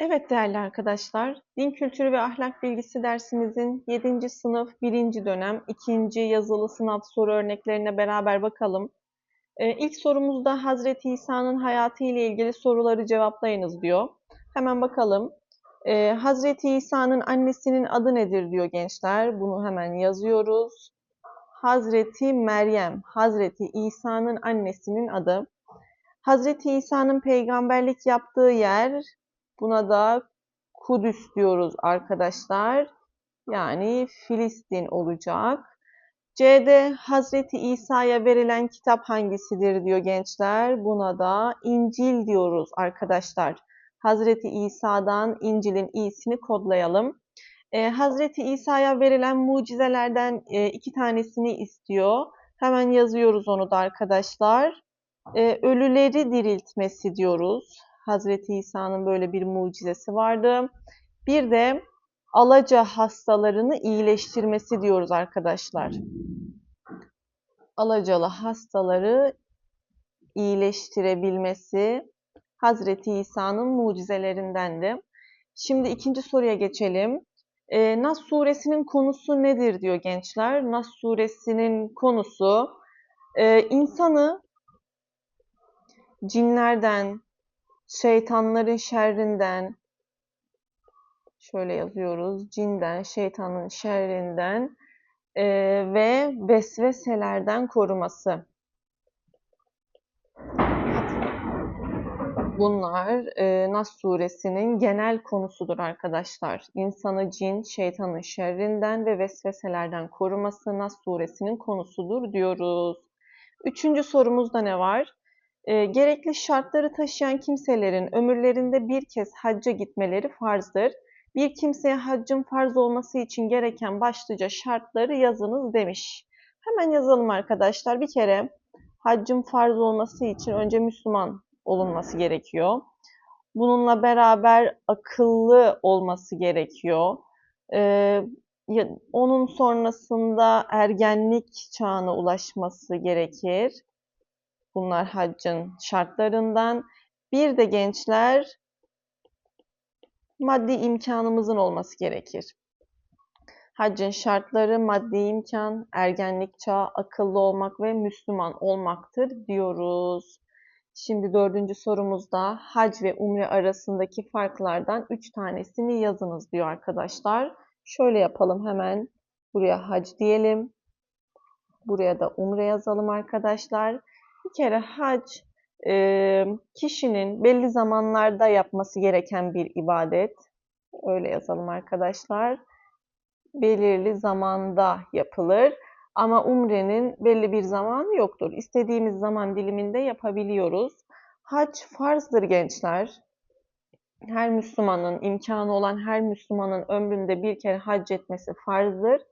Evet değerli arkadaşlar, din kültürü ve ahlak bilgisi dersimizin 7. sınıf 1. dönem 2. yazılı sınav soru örneklerine beraber bakalım. Ee, ilk sorumuzda Hazreti İsa'nın hayatı ile ilgili soruları cevaplayınız diyor. Hemen bakalım. Ee, Hazreti İsa'nın annesinin adı nedir diyor gençler. Bunu hemen yazıyoruz. Hazreti Meryem, Hazreti İsa'nın annesinin adı. Hazreti İsa'nın peygamberlik yaptığı yer Buna da Kudüs diyoruz arkadaşlar. Yani Filistin olacak. C'de Hazreti İsa'ya verilen kitap hangisidir diyor gençler. Buna da İncil diyoruz arkadaşlar. Hazreti İsa'dan İncil'in İ'sini kodlayalım. Ee, Hazreti İsa'ya verilen mucizelerden e, iki tanesini istiyor. Hemen yazıyoruz onu da arkadaşlar. Ee, ölüleri diriltmesi diyoruz. Hazreti İsa'nın böyle bir mucizesi vardı. Bir de alaca hastalarını iyileştirmesi diyoruz arkadaşlar. Alacalı hastaları iyileştirebilmesi Hazreti İsa'nın mucizelerindendi. Şimdi ikinci soruya geçelim. E, Nas suresinin konusu nedir diyor gençler. Nas suresinin konusu e, insanı cinlerden, şeytanların şerrinden şöyle yazıyoruz. Cinden, şeytanın şerrinden e, ve vesveselerden koruması. Bunlar e, Nas suresinin genel konusudur arkadaşlar. İnsanı cin, şeytanın şerrinden ve vesveselerden koruması Nas suresinin konusudur diyoruz. Üçüncü sorumuzda ne var? E, gerekli şartları taşıyan kimselerin ömürlerinde bir kez hacca gitmeleri farzdır. Bir kimseye haccın farz olması için gereken başlıca şartları yazınız demiş. Hemen yazalım arkadaşlar. Bir kere haccın farz olması için önce Müslüman olunması gerekiyor. Bununla beraber akıllı olması gerekiyor. Ee, onun sonrasında ergenlik çağına ulaşması gerekir. Bunlar haccın şartlarından. Bir de gençler maddi imkanımızın olması gerekir. Haccın şartları maddi imkan, ergenlik çağı, akıllı olmak ve Müslüman olmaktır diyoruz. Şimdi dördüncü sorumuzda hac ve umre arasındaki farklardan üç tanesini yazınız diyor arkadaşlar. Şöyle yapalım hemen. Buraya hac diyelim. Buraya da umre yazalım arkadaşlar. Bir kere hac e, kişinin belli zamanlarda yapması gereken bir ibadet. Öyle yazalım arkadaşlar. Belirli zamanda yapılır. Ama umrenin belli bir zamanı yoktur. İstediğimiz zaman diliminde yapabiliyoruz. Hac farzdır gençler. Her Müslümanın, imkanı olan her Müslümanın ömründe bir kere hac etmesi farzdır.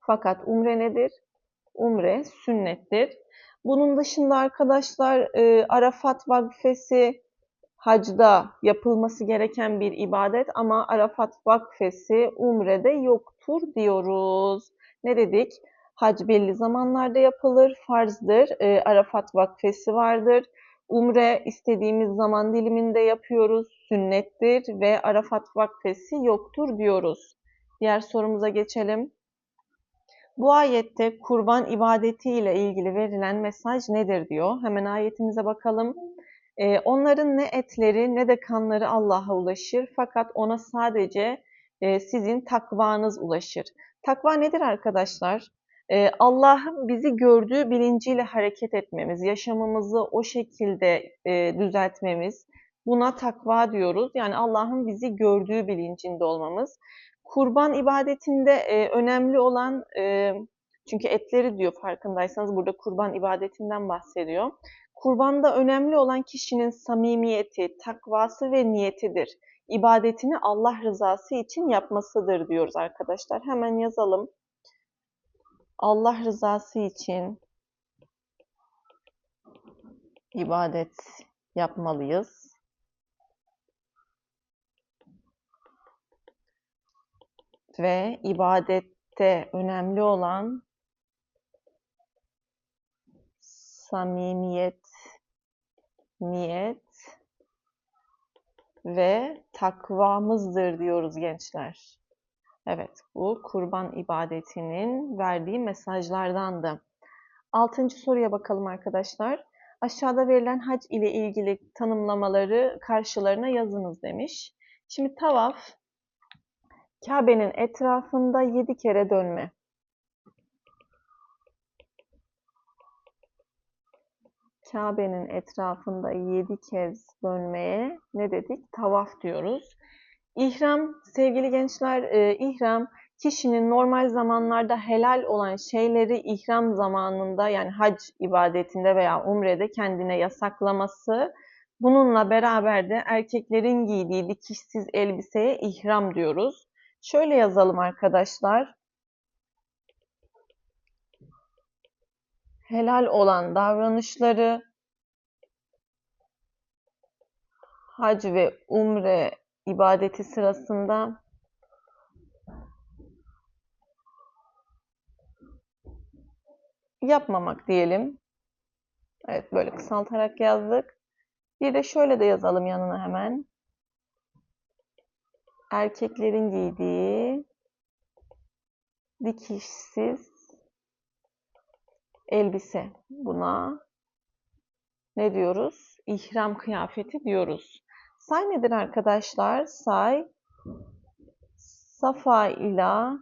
Fakat umre nedir? Umre sünnettir. Bunun dışında arkadaşlar e, Arafat vakfesi hacda yapılması gereken bir ibadet ama Arafat vakfesi umrede yoktur diyoruz. Ne dedik? Hac belli zamanlarda yapılır, farzdır. E, Arafat vakfesi vardır. Umre istediğimiz zaman diliminde yapıyoruz, sünnettir ve Arafat vakfesi yoktur diyoruz. Diğer sorumuza geçelim. Bu ayette kurban ibadeti ile ilgili verilen mesaj nedir diyor. Hemen ayetimize bakalım. Ee, onların ne etleri ne de kanları Allah'a ulaşır fakat ona sadece e, sizin takvanız ulaşır. Takva nedir arkadaşlar? Ee, Allah'ın bizi gördüğü bilinciyle hareket etmemiz, yaşamımızı o şekilde e, düzeltmemiz, buna takva diyoruz. Yani Allah'ın bizi gördüğü bilincinde olmamız. Kurban ibadetinde e, önemli olan, e, çünkü etleri diyor farkındaysanız burada kurban ibadetinden bahsediyor. Kurbanda önemli olan kişinin samimiyeti, takvası ve niyetidir. İbadetini Allah rızası için yapmasıdır diyoruz arkadaşlar. Hemen yazalım. Allah rızası için ibadet yapmalıyız. Ve ibadette önemli olan samimiyet, niyet ve takvamızdır diyoruz gençler. Evet, bu kurban ibadetinin verdiği mesajlardandı. Altıncı soruya bakalım arkadaşlar. Aşağıda verilen hac ile ilgili tanımlamaları karşılarına yazınız demiş. Şimdi tavaf, Kabe'nin etrafında yedi kere dönme. Kabe'nin etrafında yedi kez dönmeye ne dedik? Tavaf diyoruz. İhram, sevgili gençler, e, ihram kişinin normal zamanlarda helal olan şeyleri ihram zamanında yani hac ibadetinde veya umrede kendine yasaklaması. Bununla beraber de erkeklerin giydiği dikişsiz elbiseye ihram diyoruz. Şöyle yazalım arkadaşlar. Helal olan davranışları hac ve umre ibadeti sırasında yapmamak diyelim. Evet böyle kısaltarak yazdık. Bir de şöyle de yazalım yanına hemen. Erkeklerin giydiği dikişsiz elbise. Buna ne diyoruz? İhram kıyafeti diyoruz. Say nedir arkadaşlar? Say Safa ile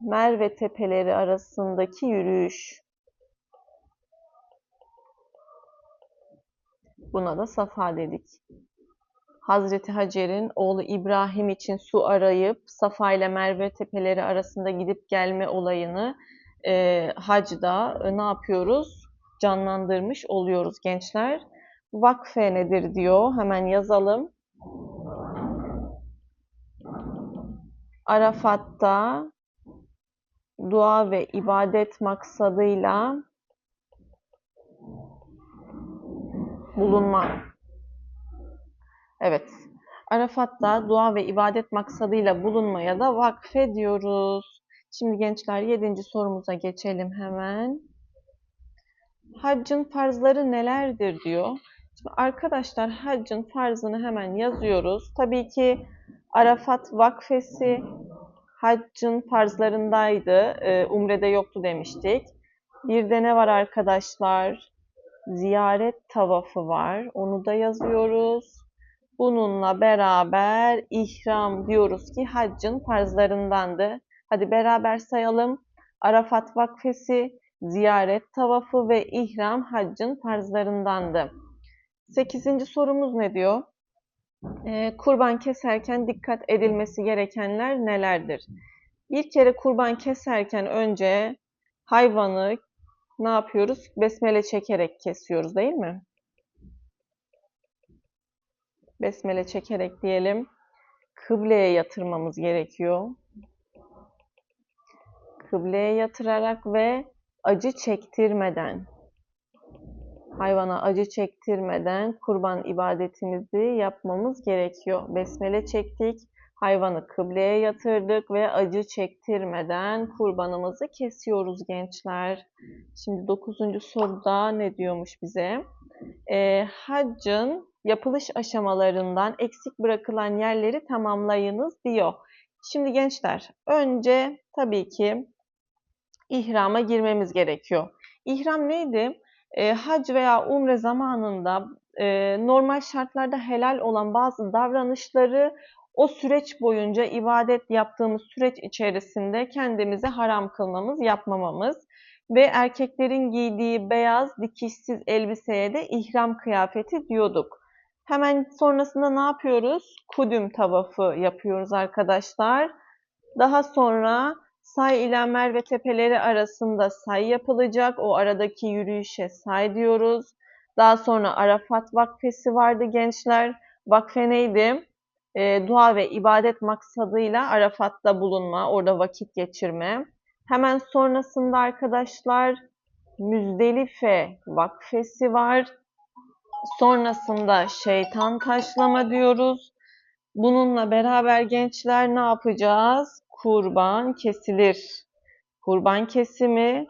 Merve tepeleri arasındaki yürüyüş. Buna da Safa dedik. Hazreti Hacer'in oğlu İbrahim için su arayıp Safa ile Merve tepeleri arasında gidip gelme olayını e, hacda e, ne yapıyoruz? Canlandırmış oluyoruz gençler. Vakfe nedir diyor. Hemen yazalım. Arafat'ta dua ve ibadet maksadıyla bulunma. Evet. Arafat'ta dua ve ibadet maksadıyla bulunmaya da vakfe diyoruz. Şimdi gençler yedinci sorumuza geçelim hemen. Haccın farzları nelerdir diyor. Şimdi arkadaşlar haccın farzını hemen yazıyoruz. Tabii ki Arafat vakfesi haccın farzlarındaydı. Ee, umre'de yoktu demiştik. Bir de ne var arkadaşlar? Ziyaret tavafı var. Onu da yazıyoruz. Bununla beraber ihram diyoruz ki haccın farzlarındandı. Hadi beraber sayalım. Arafat vakfesi, ziyaret tavafı ve ihram haccın farzlarındandı. Sekizinci sorumuz ne diyor? Ee, kurban keserken dikkat edilmesi gerekenler nelerdir? Bir kere kurban keserken önce hayvanı ne yapıyoruz? Besmele çekerek kesiyoruz değil mi? Besmele çekerek diyelim. Kıbleye yatırmamız gerekiyor. Kıbleye yatırarak ve acı çektirmeden hayvana acı çektirmeden kurban ibadetimizi yapmamız gerekiyor. Besmele çektik, hayvanı kıbleye yatırdık ve acı çektirmeden kurbanımızı kesiyoruz gençler. Şimdi dokuzuncu soruda ne diyormuş bize? E, haccın yapılış aşamalarından eksik bırakılan yerleri tamamlayınız diyor. Şimdi gençler önce tabii ki ihrama girmemiz gerekiyor. İhram neydi? e, hac veya umre zamanında e, normal şartlarda helal olan bazı davranışları o süreç boyunca ibadet yaptığımız süreç içerisinde kendimize haram kılmamız, yapmamamız ve erkeklerin giydiği beyaz dikişsiz elbiseye de ihram kıyafeti diyorduk. Hemen sonrasında ne yapıyoruz? Kudüm tavafı yapıyoruz arkadaşlar. Daha sonra Say ile Merve tepeleri arasında say yapılacak. O aradaki yürüyüşe say diyoruz. Daha sonra Arafat Vakfesi vardı gençler. Vakfe neydi? E, dua ve ibadet maksadıyla Arafat'ta bulunma, orada vakit geçirme. Hemen sonrasında arkadaşlar Müzdelife Vakfesi var. Sonrasında şeytan taşlama diyoruz. Bununla beraber gençler ne yapacağız? kurban kesilir. Kurban kesimi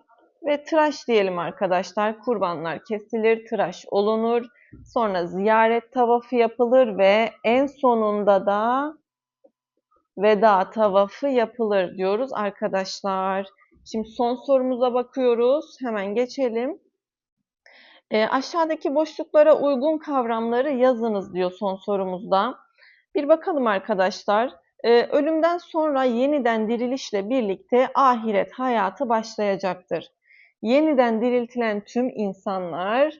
ve tıraş diyelim arkadaşlar. Kurbanlar kesilir, tıraş olunur. Sonra ziyaret tavafı yapılır ve en sonunda da veda tavafı yapılır diyoruz arkadaşlar. Şimdi son sorumuza bakıyoruz. Hemen geçelim. E, aşağıdaki boşluklara uygun kavramları yazınız diyor son sorumuzda. Bir bakalım arkadaşlar. E, ölümden sonra yeniden dirilişle birlikte ahiret hayatı başlayacaktır. Yeniden diriltilen tüm insanlar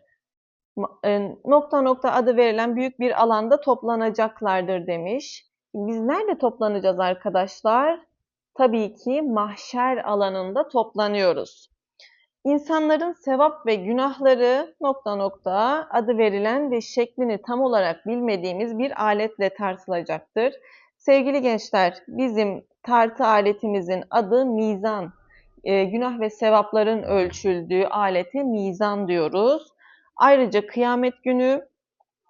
e, nokta nokta adı verilen büyük bir alanda toplanacaklardır demiş. Biz nerede toplanacağız arkadaşlar? Tabii ki mahşer alanında toplanıyoruz. İnsanların sevap ve günahları nokta nokta adı verilen ve şeklini tam olarak bilmediğimiz bir aletle tartılacaktır. Sevgili gençler, bizim tartı aletimizin adı mizan. E, günah ve sevapların ölçüldüğü alete mizan diyoruz. Ayrıca kıyamet günü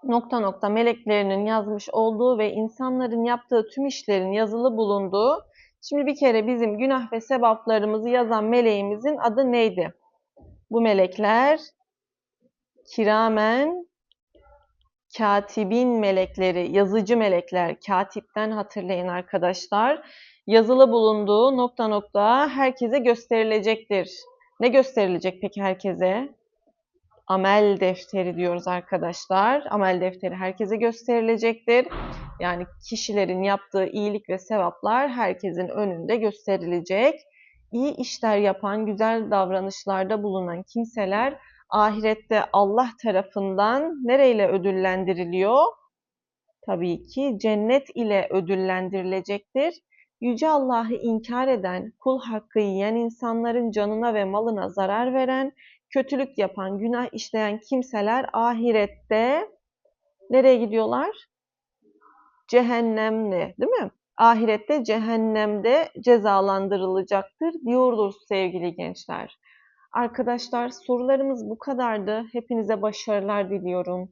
nokta nokta meleklerinin yazmış olduğu ve insanların yaptığı tüm işlerin yazılı bulunduğu. Şimdi bir kere bizim günah ve sevaplarımızı yazan meleğimizin adı neydi? Bu melekler kiramen katibin melekleri, yazıcı melekler, katipten hatırlayın arkadaşlar. Yazılı bulunduğu nokta nokta herkese gösterilecektir. Ne gösterilecek peki herkese? Amel defteri diyoruz arkadaşlar. Amel defteri herkese gösterilecektir. Yani kişilerin yaptığı iyilik ve sevaplar herkesin önünde gösterilecek. İyi işler yapan, güzel davranışlarda bulunan kimseler ahirette Allah tarafından nereyle ödüllendiriliyor? Tabii ki cennet ile ödüllendirilecektir. Yüce Allah'ı inkar eden, kul hakkı yiyen insanların canına ve malına zarar veren, kötülük yapan, günah işleyen kimseler ahirette nereye gidiyorlar? Cehennemle, değil mi? Ahirette cehennemde cezalandırılacaktır diyoruz sevgili gençler. Arkadaşlar sorularımız bu kadardı. Hepinize başarılar diliyorum.